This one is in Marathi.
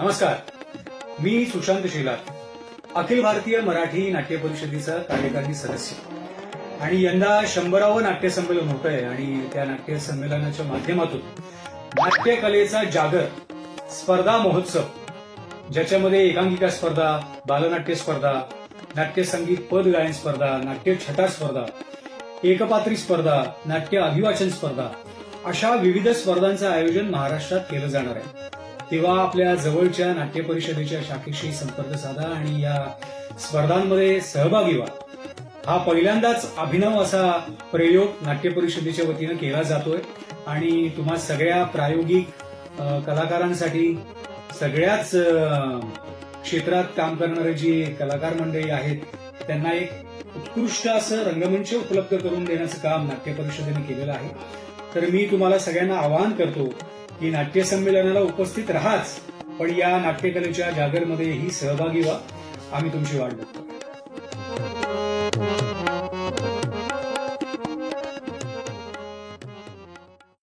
नमस्कार. मी सुशांत शेलार अखिल भारतीय मराठी नाट्य परिषदेचा कार्यकारी सदस्य. आणि यंदा शंभरावं नाट्य संमेलन होत आहे आणि त्या नाट्य संमेलनाच्या माध्यमातून नाट्यकलेचा जागर स्पर्धा महोत्सव ज्याच्यामध्ये एकांकिका स्पर्धा बालनाट्य स्पर्धा नाट्य संगीत पद गायन स्पर्धा नाट्य छटा स्पर्धा एकपात्री स्पर्धा नाट्य अभिवाचन स्पर्धा अशा विविध स्पर्धांचं आयोजन महाराष्ट्रात केलं जाणार आहे. तेव्हा आपल्या जवळच्या नाट्य परिषदेच्या शाखेशी संपर्क साधा आणि या स्पर्धांमध्ये सहभागी व्हा. हा पहिल्यांदाच अभिनव असा प्रयोग नाट्य परिषदेच्या वतीनं केला जातोय आणि तुम्हा सगळ्या प्रायोगिक कलाकारांसाठी सगळ्याच क्षेत्रात काम करणारे जी कलाकार मंडळी आहेत त्यांना एक उत्कृष्ट असं रंगमंच उपलब्ध करून देण्याचं काम नाट्य परिषदेने केलेलं आहे. तर मी तुम्हाला सगळ्यांना आवाहन करतो की नाट्य संमेलनाला उपस्थित राहाच पण या नाट्यकलेच्या जागरमध्येही सहभागी व्हा. आम्ही तुमची वाट बघतो.